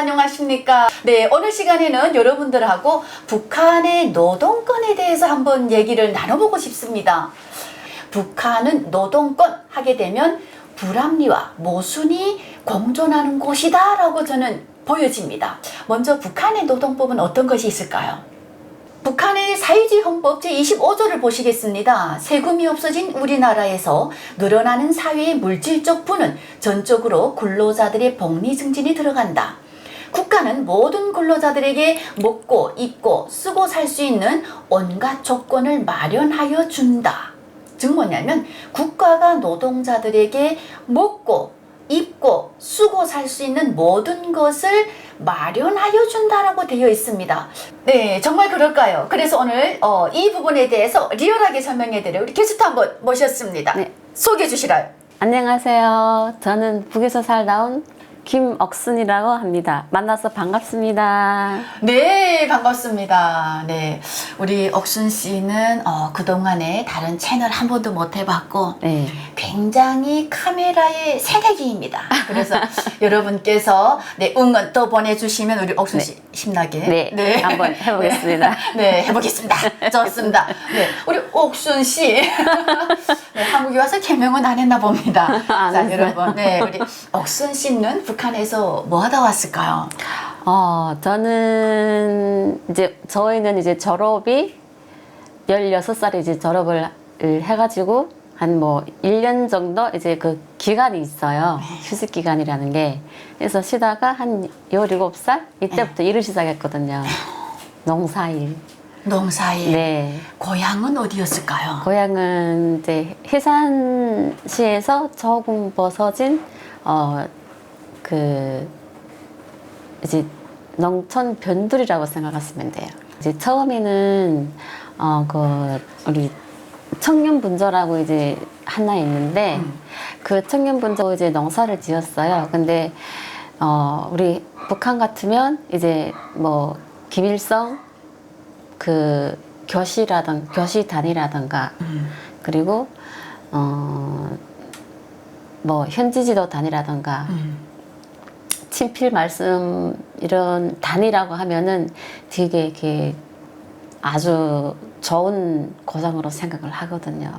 안녕하십니까. 네, 오늘 시간에는 여러분들하고 북한의 노동권에 대해서 한번 얘기를 나눠보고 싶습니다. 북한은 노동권 하게 되면 불합리와 모순이 공존하는 곳이다 라고 저는 보여집니다. 먼저 북한의 노동법은 어떤 것이 있을까요? 북한의 사회주의 헌법 제25조를 보시겠습니다. 세금이 없어진 우리나라에서 늘어나는 사회의 물질적 부는 전적으로 근로자들의 복리 증진이 들어간다. 국가는 모든 근로자들에게 먹고 입고 쓰고 살 수 있는 온갖 조건을 마련하여 준다. 즉 뭐냐면 국가가 노동자들에게 먹고 입고 쓰고 살 수 있는 모든 것을 마련하여 준다라고 되어 있습니다. 네, 정말 그럴까요? 그래서 오늘 어, 이 부분에 대해서 리얼하게 설명해 드려 우리 게스트 한번 모셨습니다. 네. 소개해 주시라요. 안녕하세요. 저는 북에서 살다 온 김억순이라고 합니다. 만나서 반갑습니다. 네, 반갑습니다. 네, 우리 억순 씨는 어, 그동안에 다른 채널 한 번도 못 해봤고 네. 굉장히 카메라의 새내기입니다. 그래서 여러분께서 네, 응원 또 보내주시면 우리 옥순 씨 신나게 네, 한번 해보겠습니다. 네, 해보겠습니다. 좋습니다. 네, 우리 옥순 씨 네, 한국에 와서 개명은 안 했나 봅니다. 안 자. 여러분, 네, 우리 옥순 씨는 북 한에서 뭐 하다 왔을까요? 어, 저는 이제 저희는 이제 졸업이 16살에 이제 졸업을 해가지고 한 뭐 1년 정도 이제 그 기간이 있어요. 휴식 기간이라는 게. 그래서 쉬다가 한 17살 이때부터 일을 시작했거든요. 농사일. 농사일. 네. 고향은 어디였을까요? 고향은 이제 해산시에서 조금 벗어진 어 그 이제 농촌 변두리라고 생각하시면 돼요. 이제 처음에는 어 그 우리 청년 분저라고 이제 하나 있는데 음. 그 청년 분저 이제 농사를 지었어요. 근데 어 우리 북한 같으면 이제 뭐 김일성 그 교시라든 교시단이라든가 음. 그리고 어 뭐 현지 지도 단이라든가 음. 친필 말씀 이런 단이라고 하면은 되게 이렇게 아주 좋은 고장으로 생각을 하거든요.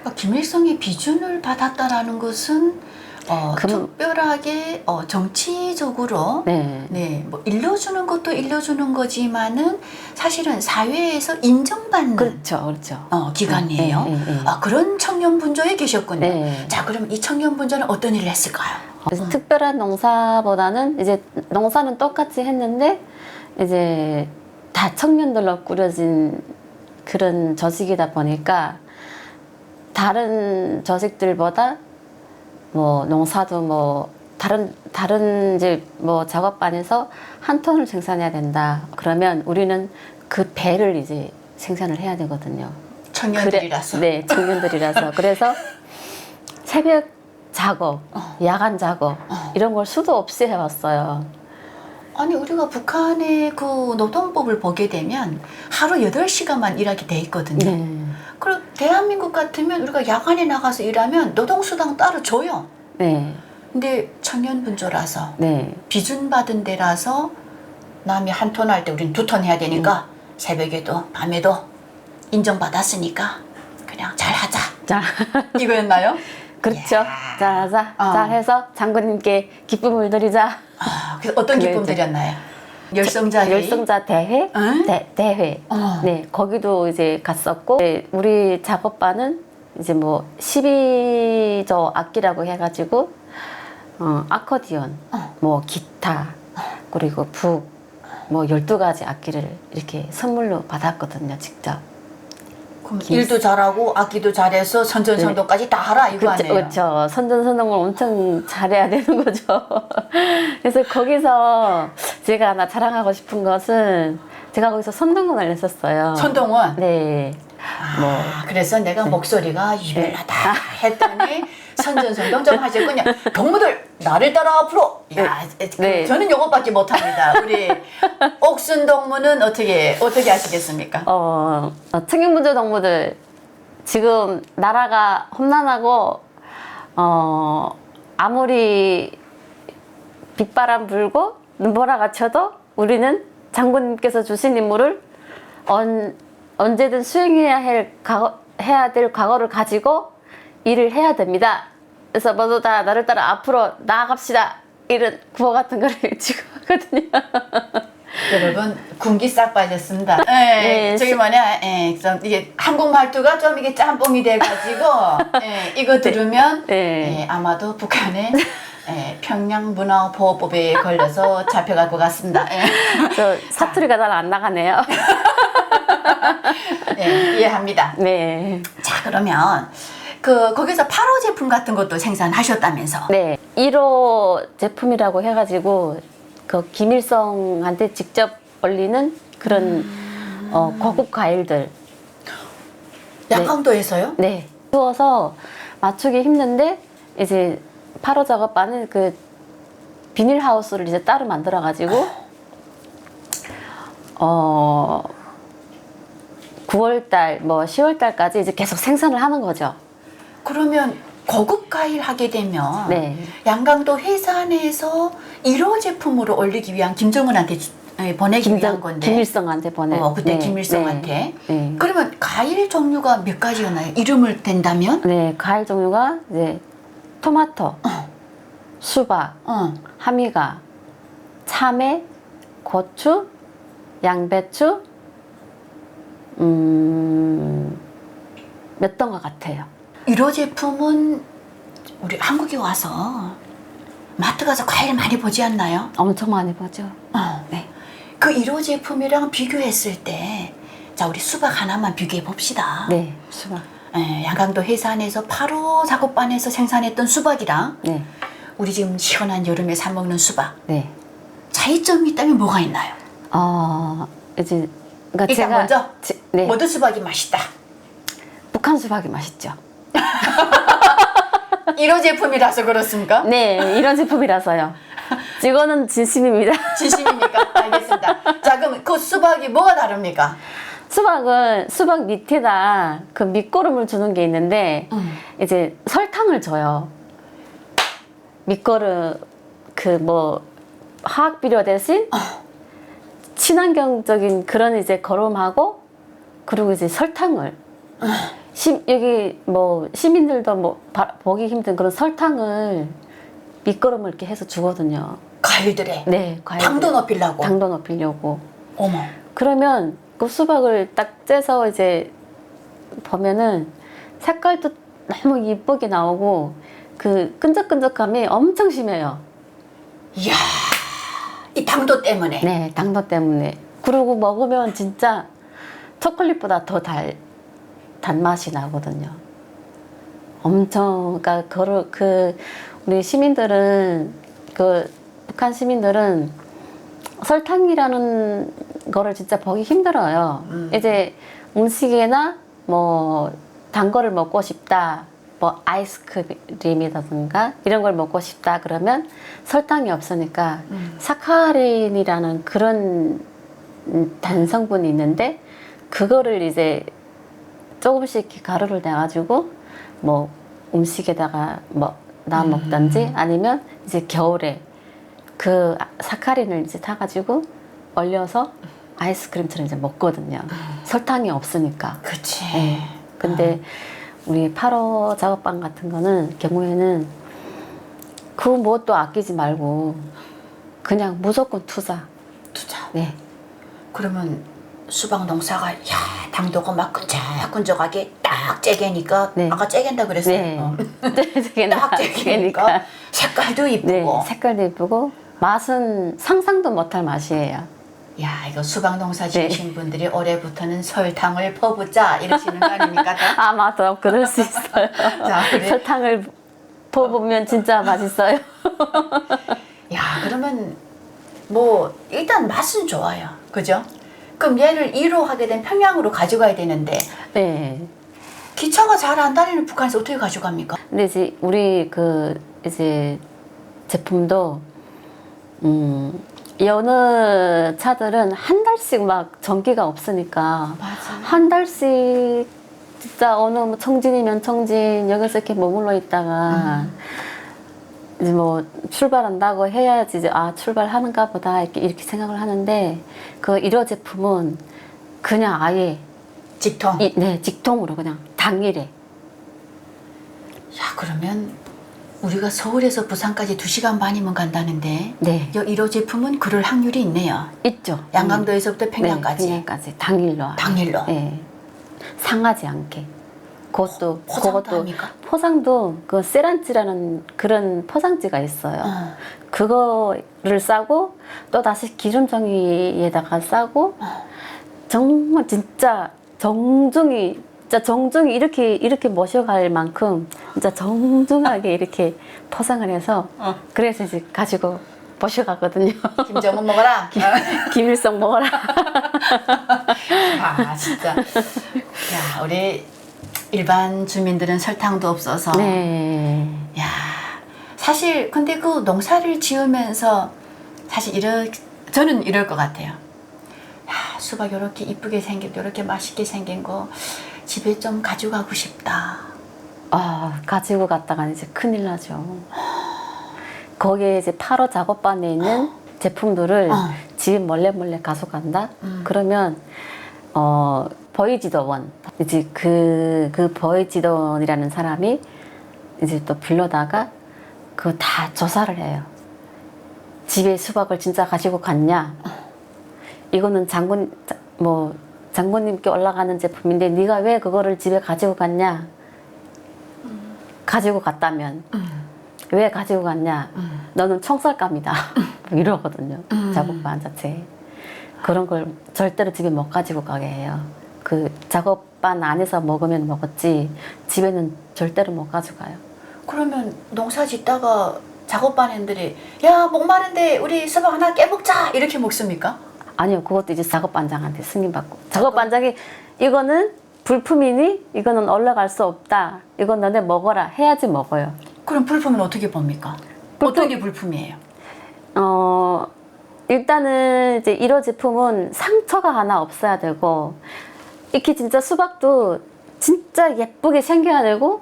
그러니까 김일성의 비준을 받았다라는 것은 어, 그- 특별하게 어, 정치적으로 네. 네, 뭐 일러주는 것도 일러주는 거지만은 사실은 사회에서 인정받는 그렇죠, 그렇죠. 어, 기관이에요. 네, 네, 네. 아, 그런 청년 분조에 계셨군요. 네. 자, 그럼 이 청년 분조는 어떤 일을 했을까요? 그래서 특별한 농사보다는 이제 농사는 똑같이 했는데 이제 다 청년들로 꾸려진 그런 조직이다 보니까 다른 조직들보다 뭐 농사도 뭐 다른 다른 이제 뭐 작업반에서 한 톤을 생산해야 된다. 그러면 우리는 그 배를 이제 생산을 해야 되거든요. 청년들이라서. 그래- 네, 청년들이라서. 그래서 새벽 작업, 어. 야간 작업 어. 이런 걸 수도 없이 해왔어요. 아니, 우리가 북한의 그 노동법을 보게 되면 하루 8시간만 일하게 돼 있거든요. 네. 그리고 대한민국 같으면 우리가 야간에 나가서 일하면 노동수당 따로 줘요. 네. 근데 청년 분조라서 네. 비준 받은 데라서 남이 한 톤 할 때 우린 두 톤 해야 되니까 새벽에도 밤에도 인정받았으니까 그냥 잘하자 자, 이거였나요? 그렇죠. 잘하자. 어. 잘해서 장군님께 기쁨을 드리자. 아, 그래서 어떤 그래, 기쁨. 드렸나요? 열성자 회의? 열성자 대회? 응? 대, 대회. 어. 네, 거기도 이제 갔었고, 네, 우리 작업반은 이제 뭐 12조 악기라고 해가지고, 어, 아코디언, 어. 뭐 기타, 그리고 북, 뭐 12가지 악기를 이렇게 선물로 받았거든요, 직접. 일도 잘하고 악기도 잘해서 선전선동까지 다 하라 이거 그렇죠, 아니에요? 그렇죠. 선전선동을 엄청 잘해야 되는 거죠. 그래서 거기서 제가 하나 자랑하고 싶은 것은 제가 거기서 선동원을 했었어요. 선동원. 네. 뭐 아, 그래서 내가 목소리가 유별나다 했더니 선전선동 좀 하셨군요. 동무들 나를 따라 앞으로. 야, 그, 네. 저는 요것밖에 못합니다. 우리 옥순 동무는 어떻게 어떻게 하시겠습니까? 어, 어, 청년분조 동무들 지금 나라가 험난하고 어 아무리 빗바람 불고 눈보라가 쳐도 우리는 장군님께서 주신 임무를 언, 언제든 수행해야 할 과거, 해야 될 과거를 가지고 일을 해야 됩니다. 그래서 모두 다 나를 따라 앞으로 나아갑시다. 이런 구호 같은 거를 외치고 하거든요. 여러분 군기 싹 빠졌습니다. 예, 네, 저기 시- 뭐냐, 예, 좀 이게 한국 말투가 좀 이게 짬뽕이 돼가지고 예, 이거 들으면 네. 예, 아마도 북한의 예, 평양 문화 보호법에 걸려서 잡혀갈 것 같습니다. 예. 저 사투리가 잘 안 나가네요. 예, 이해합니다. 네. 자 그러면 그 거기서 8호 제품 같은 것도 생산하셨다면서? 네. 1호 제품이라고 해가지고 그 김일성한테 직접 올리는 그런 어, 고급 과일들. 양강도에서요? 네. 추워서 맞추기 힘든데 이제 8호 작업반은 그 비닐하우스를 이제 따로 만들어가지고 어 9월달 뭐 10월달까지 이제 계속 생산을 하는 거죠. 그러면 고급 과일 하게 되면 네. 양강도 회사 내에서 1호 제품으로 올리기 위한 김정은한테 주- 예, 보내기 위한 김정, 건데. 김일성한테 보내. 어, 그때 네, 김일성한테. 네. 네. 그러면 과일 종류가 몇 가지였나요? 이름을 댄다면? 네, 과일 종류가 이제 토마토, 수박, 어. 하미가, 참외, 고추, 양배추, 음, 몇던 것 같아요. 1호 제품은 우리 한국에 와서 마트 가서 과일 많이 보지 않나요? 엄청 많이 보죠. 어. 네. 그 1호 제품이랑 비교했을 때, 자, 우리 수박 하나만 비교해 봅시다. 네, 수박. 예, 양강도 안에서 8호 작업반에서 생산했던 수박이랑 네, 우리 지금 시원한 여름에 사 먹는 수박. 네. 차이점이 있다면 뭐가 있나요? 어, 이제, 그러니까 일단 제가. 먼저 지- 네, 모든 수박이 맛있다. 북한 수박이 맛있죠. 1호 제품이라서 그렇습니까? 네, 이런 제품이라서요. 이거는 진심입니다. 진심입니까? 알겠습니다. 자, 그럼 그 수박이 뭐가 다릅니까? 수박은 수박 밑에다 그 밑거름을 주는 게 있는데 음. 이제 설탕을 줘요. 밑거름 그 뭐 화학 비료 대신 친환경적인 그런 이제 거름하고 그리고 이제 설탕을 시, 여기 뭐 시민들도 뭐 바- 보기 힘든 그런 설탕을 밑거름을 이렇게 해서 주거든요. 과일들에 네, 과일 당도 높이려고. 당도 높이려고. 어머. 그러면 그 수박을 딱 째서 이제 보면은 색깔도 너무 이쁘게 나오고 그 끈적끈적함이 엄청 심해요. 이야, 이 당도 때문에. 네, 당도 때문에. 그리고 먹으면 진짜 초콜릿보다 더 달, 단맛이 나거든요. 엄청, 그러니까 그걸, 그, 우리 시민들은, 그, 북한 시민들은 설탕이라는 거를 진짜 보기 힘들어요. 음. 이제 음식이나 뭐, 단 거를 먹고 싶다. 뭐, 아이스크림이라든가 이런 걸 먹고 싶다. 그러면 설탕이 없으니까 음. 사카린이라는 그런 음, 단성분이 있는데 그거를 이제 조금씩 가루를 내가지고 뭐 음식에다가 뭐 넣어 먹든지 아니면 이제 겨울에 그 사카린을 이제 타가지고 얼려서 아이스크림처럼 이제 먹거든요. 설탕이 없으니까. 그치. 네. 근데 우리 8호 작업방 같은 거는 경우에는 그 무엇도 아끼지 말고 그냥 무조건 투자. 투자. 네. 그러면 수박 농사가 야 당도가 막 끈적끈적하게 딱 째개니까 네. 아까 째겐다 그랬어요. 네. 어. 되게 딱 째개니까 색깔도 이쁘고. 네. 색깔도 예쁘고 맛은 상상도 못할 맛이에요. 야 이거 수박 농사 네. 지으신 분들이 올해부터는 설탕을 퍼붓자 이러시는 거 아닙니까? 다? 아마도 그럴 수 있어요. 자, 그래. 설탕을 퍼보면 진짜 맛있어요. 야 그러면 뭐 일단 맛은 좋아요. 그죠? 그럼 얘를 1호 하게 된 평양으로 가져가야 되는데 네. 기차가 잘안 다니는 북한에서 어떻게 가져갑니까? 근데 이제 우리 그 이제 제품도 음 여느 차들은 한 달씩 막 전기가 없으니까 맞아. 한 달씩 진짜 어느 뭐 청진이면 청진 여기서 이렇게 머물러 있다가 이제 뭐 출발한다고 해야지 이제 아 출발하는가 보다 이렇게, 이렇게 생각을 하는데 그 1호 제품은 그냥 아예 직통. 이, 네 직통으로 그냥 당일에 야, 그러면 우리가 서울에서 부산까지 2시간 반이면 간다는데 네이 1호 제품은 그럴 확률이 있네요. 있죠. 양강도에서부터 음. 평양까지. 네, 평양까지 당일로. 당일로. 네. 상하지 않게. 그것도 포장도 그것도 합니까? 포장도 그 세란지라는 그런 포장지가 있어요. 어. 그거를 싸고 또 다시 기름종이에다가 싸고 어. 정말 진짜 정중히 진짜 정중히 이렇게 이렇게 모셔갈 만큼 진짜 정중하게 이렇게 포장을 해서 어. 그래서 이제 가지고 모셔가거든요. 김정은 먹어라. 김일성 먹어라. 아, 진짜. 야, 우리 일반 주민들은 설탕도 없어서. 네. 야, 사실 근데 그 농사를 지으면서 사실 이럴 저는 이럴 것 같아요. 야, 수박 이렇게 이쁘게 생긴, 이렇게 맛있게 생긴 거 집에 좀 가져가고 싶다. 아 가지고 갔다가 이제 큰일 나죠. 거기에 이제 8호 작업반에 있는 제품들을 어. 집 몰래 몰래 가져간다. 음. 그러면 어 버이지더원 이제 그 그 버이지더원이라는 사람이 이제 또 불러다가 그거 다 조사를 해요. 집에 수박을 진짜 가지고 갔냐? 이거는 장군 자- 뭐 장군님께 올라가는 제품인데 네가 왜 그거를 집에 가지고 갔냐? 가지고 갔다면 음, 왜 가지고 갔냐? 음. 너는 총살감이다. 뭐 이러거든요. 음. 작업반 자체. 그런 걸 절대로 집에 못 가지고 가게 해요. 그 작업반 안에서 먹으면 먹었지 집에는 절대로 못 가져가요. 그러면 농사 짓다가 작업반인들이 야 목마른데 우리 수박 하나 깨먹자 이렇게 먹습니까? 아니요, 그것도 이제 작업반장한테 승인받고. 작업반장이 이거는 불품이니 이거는 올라갈 수 없다. 이건 너네 먹어라. 해야지 먹어요. 그럼 불품은 어떻게 봅니까? 불품- 어떤 게 불품이에요? 어, 일단은 이제 1호 제품은 상처가 하나 없어야 되고, 이렇게 진짜 수박도 진짜 예쁘게 생겨야 되고,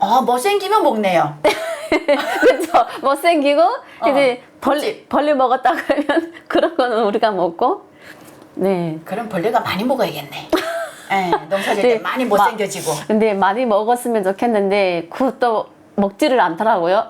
아 못생기면 먹네요. 그쵸? 못생기고, 이제 벌, 그치. 벌레 먹었다 그러면 그런 거는 우리가 먹고, 네. 그럼 벌레가 많이 먹어야겠네. 예, 농사 질 때 네, 많이 마- 못생겨지고. 근데 많이 먹었으면 좋겠는데, 그것도 먹지를 않더라고요.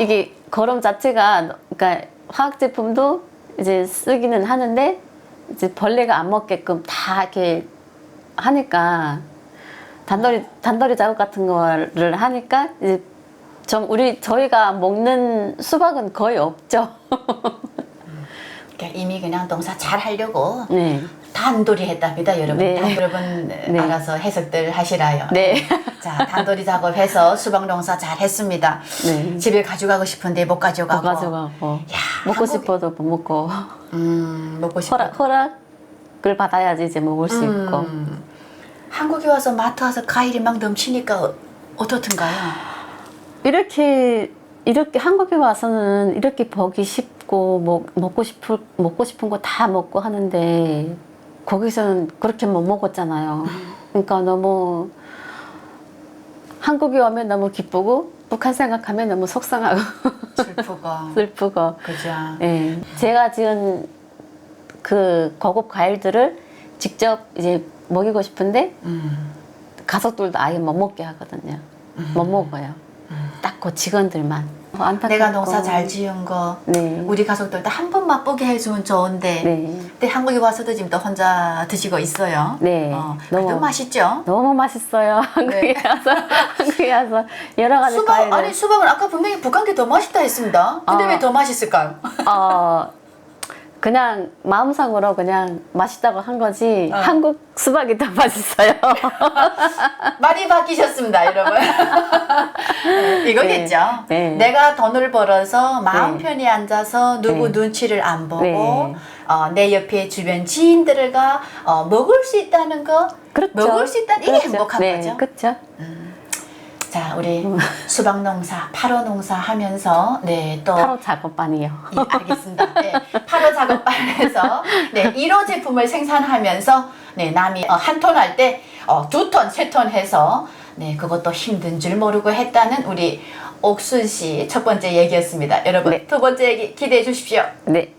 이게 거름 자체가, 그러니까 화학 제품도 이제 쓰기는 하는데, 이제 벌레가 안 먹게끔 다 이렇게 하니까, 단돌이, 단돌이 작업 같은 거를 하니까, 이제 좀 우리, 저희가 먹는 수박은 거의 없죠. 그러니까 이미 그냥 농사 잘 하려고 네. 단돌이 했답니다, 여러분. 네. 다 여러분 네. 알아서 해석들 하시라요. 네. 자, 단돌이 작업해서 수박 농사 잘 했습니다. 네. 집에 가져가고 싶은데 못 가져가고. 못 가져가고. 야, 먹고 한국에- 싶어도 못 먹고. 음, 먹고 싶어. 허락, 허락을 받아야지 이제 먹을 수 있고. 음, 한국에 와서 마트 와서 과일이 막 넘치니까 어- 어떻든가요? 이렇게 이렇게 한국에 와서는 이렇게 보기 쉽 고 먹, 먹고 싶을 먹고 싶은 거 다 먹고 하는데 거기서는 그렇게 못 먹었잖아요. 그러니까 너무 한국에 오면 너무 기쁘고 북한 생각하면 너무 속상하고 슬프고. 슬프고. 그죠. 예. 제가 지은 그 고급 과일들을 직접 이제 먹이고 싶은데 음, 가족들도 아예 못 먹게 하거든요. 못 먹어요. 딱그 직원들만. 어, 안타깝고. 내가 농사 잘 지은 거 네. 우리 가족들 다 한번 맛보게 해주면 좋은데 네. 근데 한국에 와서도 지금 또 혼자 드시고 있어요. 네. 어, 그래도 너무- 맛있죠? 너무 맛있어요. 한국에 와서 한국에 와서 여러 가지 네. 수박 과일을. 아니 수박은 아까 분명히 북한 게 더 맛있다 했습니다. 근데 아. 왜 더 맛있을까요? 어 그냥 마음상으로 그냥 맛있다고 한 거지 어. 한국 수박이 더 맛있어요. 많이 바뀌셨습니다, 여러분. 네, 이거겠죠. 네. 네. 내가 돈을 벌어서 마음 네. 편히 앉아서 누구 네. 눈치를 안 보고 네. 어, 내 옆에 주변 지인들과 어, 먹을 수 있다는 거, 그렇죠. 먹을 수 있다는 이게 행복한 네, 거죠. 그렇죠. 자, 우리 음. 수박 농사, 파로 농사 하면서 네, 또 바로 작업반이요. 예, 알겠습니다. 네, 8호 작업반에서 네, 1호 제품을 생산하면서 네, 남이 어, 한톤 할 때 어, 두 톤, 세 톤 해서 네, 그것도 힘든 줄 모르고 했다는 우리 옥순 씨 첫 번째 얘기였습니다. 여러분 네. 두 번째 얘기 기대해 주십시오. 네.